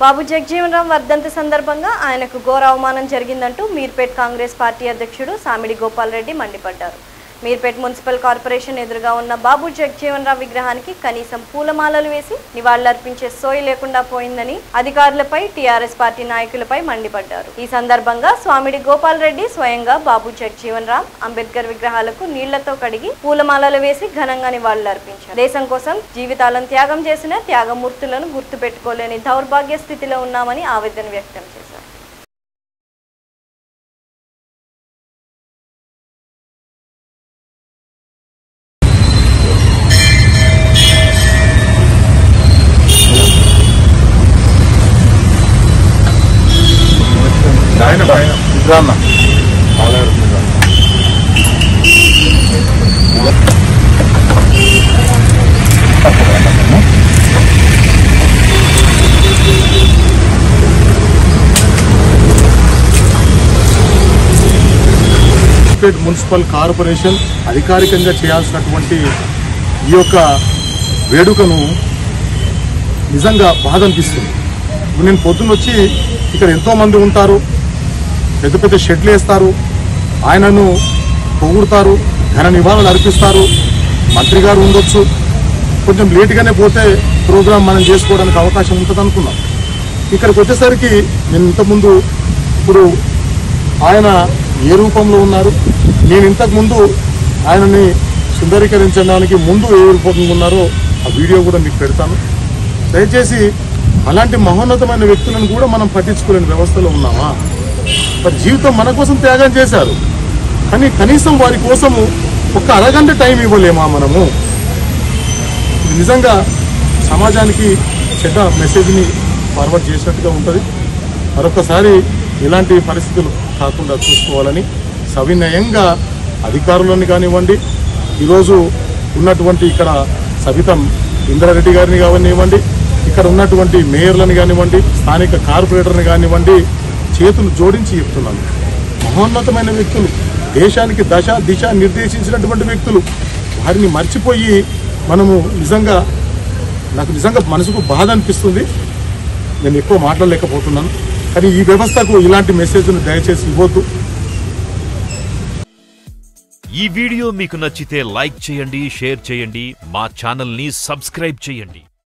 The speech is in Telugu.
బాబు జగజీవన్ రామ్ వర్ధంతి సందర్భంగా ఆయనకు ఘోర అవమానం జరిగిందంటూ మీర్పేట్ కాంగ్రెస్ పార్టీ అధ్యక్షుడు సామిడి గోపాల్ రెడ్డి మండిపడ్డారు. మీర్పేట్ మున్సిపల్ కార్పొరేషన్ ఎదురుగా ఉన్న బాబు జగజీవన్ విగ్రహానికి కనీసం పూలమాలలు వేసి నివాళులర్పించే సోయి లేకుండా పోయిందని అధికారులపై టీఆర్ఎస్ పార్టీ నాయకులపై మండిపడ్డారు. ఈ సందర్భంగా స్వామిడి గోపాల్ రెడ్డి స్వయంగా బాబు జగజీవనరామ్ అంబేద్కర్ విగ్రహాలకు నీళ్ళతో కడిగి పూలమాలలు వేసి ఘనంగా నివాళులర్పించారు. దేశం కోసం జీవితాలను త్యాగం చేసిన త్యాగమూర్తులను గుర్తుపెట్టుకోలేని దౌర్భాగ్య స్థితిలో ఉన్నామని ఆవేదన వ్యక్తం చేశారు. ఆయన పైన ఇట్రాన్న సిద్దిపేట మున్సిపల్ కార్పొరేషన్ అధికారికంగా చేయాల్సినటువంటి ఈ యొక్క వేడుకను నిజంగా బాధ అనిపిస్తుంది. నేను పొద్దున్న వచ్చి ఇక్కడ ఎంతోమంది ఉంటారు. పెద్ద పెద్ద షెడ్లు వేస్తారు. ఆయనను పొగుడుతారు ఘన నివాళులు అర్పిస్తారు. మంత్రి గారు ఉండొచ్చు. కొంచెం లేటుగానే పోతే ప్రోగ్రాం మనం చేసుకోవడానికి అవకాశం ఉంటుంది అనుకున్నాం. ఇక్కడికి వచ్చేసరికి నేను ఇంతకుముందు ఇప్పుడు ఆయన ఏ రూపంలో ఉన్నారు? నేను ఇంతకుముందు ఆయనని సుందరీకరించడానికి ముందు ఏ రూపంలో ఉన్నారో ఆ వీడియో కూడా మీకు పెడతాను. దయచేసి అలాంటి మహోన్నతమైన వ్యక్తులను కూడా మనం పట్టించుకోలేని వ్యవస్థలో ఉన్నామా? మరి జీవితం మన కోసం త్యాగం చేశారు. కానీ కనీసం వారి కోసము ఒక అరగంట టైం ఇవ్వలేమా మనము? ఇది నిజంగా సమాజానికి చెడ్డ మెసేజ్ని ఫార్వర్డ్ చేసినట్టుగా ఉంటుంది. మరొకసారి ఇలాంటి పరిస్థితులు కాకుండా చూసుకోవాలని సవినయంగా అధికారులను కానివ్వండి ఈరోజు ఉన్నటువంటి ఇక్కడ సబితం ఇంద్రారెడ్డి గారిని కానివ్వండి ఇక్కడ ఉన్నటువంటి మేయర్లను కానివ్వండి స్థానిక కార్పొరేటర్ని కానివ్వండి చేతులు జోడించి చెప్తున్నాను. మహోన్నతమైన వ్యక్తులు దేశానికి దశ దిశ నిర్దేశించినటువంటి వ్యక్తులు. వారిని మర్చిపోయి మనము నిజంగా నాకు నిజంగా మనసుకు బాధ అనిపిస్తుంది. నేను ఎక్కువ మాట్లాడలేకపోతున్నాను. కానీ ఈ వ్యవస్థకు ఇలాంటి మెసేజ్ను దయచేసి ఇవ్వద్దు. ఈ వీడియో మీకు నచ్చితే లైక్ చేయండి షేర్ చేయండి. మా ఛానల్ని సబ్స్క్రైబ్ చేయండి.